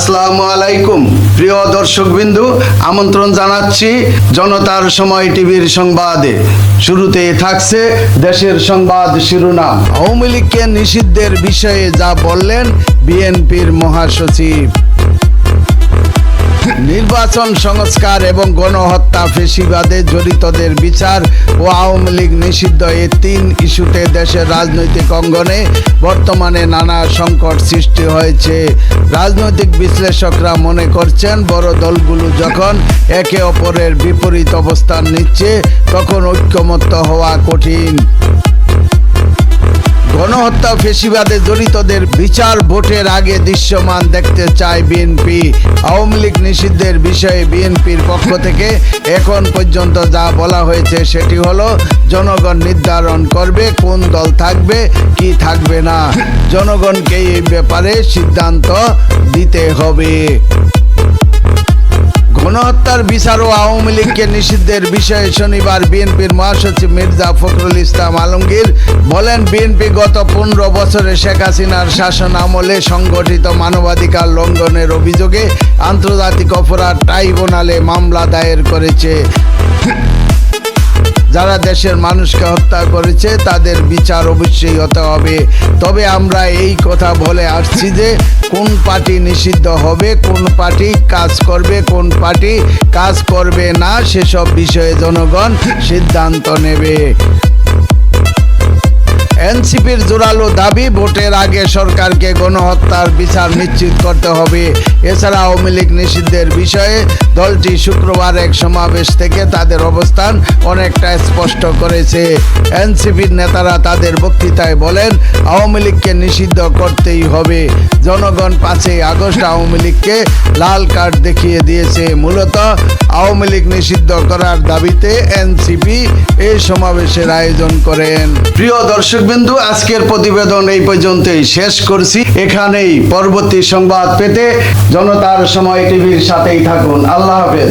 আসসালামু আলাইকুম। প্রিয় দর্শকবিন্দু, আমন্ত্রণ জানাচ্ছি জনতার সময় টিভির সংবাদে। শুরুতে থাকছে দেশের সংবাদ শিরোনাম। আওয়ামী লীগকে নিষিদ্ধের বিষয়ে যা বললেন বিএনপির মহাসচিব। নির্বাচন সংস্কার এবং গণহত্যা ফেসিবাদে জড়িতদের বিচার ও আওয়ামী লীগ নিষিদ্ধ এই তিন ইস্যুতে দেশের রাজনৈতিক অঙ্গনে বর্তমানে নানা সংকট সৃষ্টি হয়েছে। রাজনৈতিক বিশ্লেষকরা মনে করছেন, বড় দলগুলো যখন একে অপরের বিপরীত অবস্থান নিচ্ছে, তখন ঐক্যমত্য হওয়া কঠিন। গণহত্যা ফেসিবাদে জড়িতদের বিচার ভোটের আগে দৃশ্যমান দেখতে চায় বিএনপি। আওয়ামী লীগ নিষিদ্ধের বিষয়ে বিএনপির পক্ষ থেকে এখন পর্যন্ত যা বলা হয়েছে সেটি হলো, জনগণ নির্ধারণ করবে কোন দল থাকবে, কি থাকবে না। জনগণকে এই ব্যাপারে সিদ্ধান্ত দিতে হবে। গণহত্যার বিচার ও আওয়ামী লীগকে নিষিদ্ধের বিষয়ে শনিবার বিএনপির মহাসচিব মির্জা ফখরুল ইসলাম আলমগীর বলেন, বিএনপি গত পনেরো বছরে শেখ হাসিনার শাসন আমলে সংগঠিত মানবাধিকার লঙ্ঘনের অভিযোগে আন্তর্জাতিক অপরাধ ট্রাইব্যুনালে মামলা দায়ের করেছে। যারা দেশের মানুষকে হত্যা করেছে, তাদের বিচার অবশ্যই হতে হবে। তবে আমরা এই কথা বলে আসছি যে, কোন পার্টি নিষিদ্ধ হবে, কোন পার্টি কাজ করবে, কোন পার্টি কাজ করবে না, সেসব বিষয়ে জনগণ সিদ্ধান্ত নেবে। এনসিপির জোরালো দাবি, ভোটের আগে সরকারকে গণহত্যার বিচার নিশ্চিত করতে হবে। এছাড়া আওয়ামী লীগ নিষিদ্ধের বিষয়ে দলটি শুক্রবার এক সমাবেশ থেকে তাদের অবস্থান অনেকটা স্পষ্ট করেছে। এনসিপির নেতারা তাদের বক্তৃতায় বলেন, আওয়ামী লীগকে নিষিদ্ধ করতেই হবে। জনগণ পাঁচই আগস্ট আওয়ামী লীগকে লাল কার্ড দেখিয়ে দিয়েছে। মূলত আওয়ামী লীগ নিষিদ্ধ করার দাবিতে এনসিপি এই সমাবেশের আয়োজন করেন। প্রিয় দর্শকবিন্দু আজকের প্রতিবেদন এই পর্যন্তই শেষ করছি। এখানেই পরবর্তী সংবাদ পেতে জনতার সময় টিভির সাথেই থাকুন। আল্লাহ হাফেজ।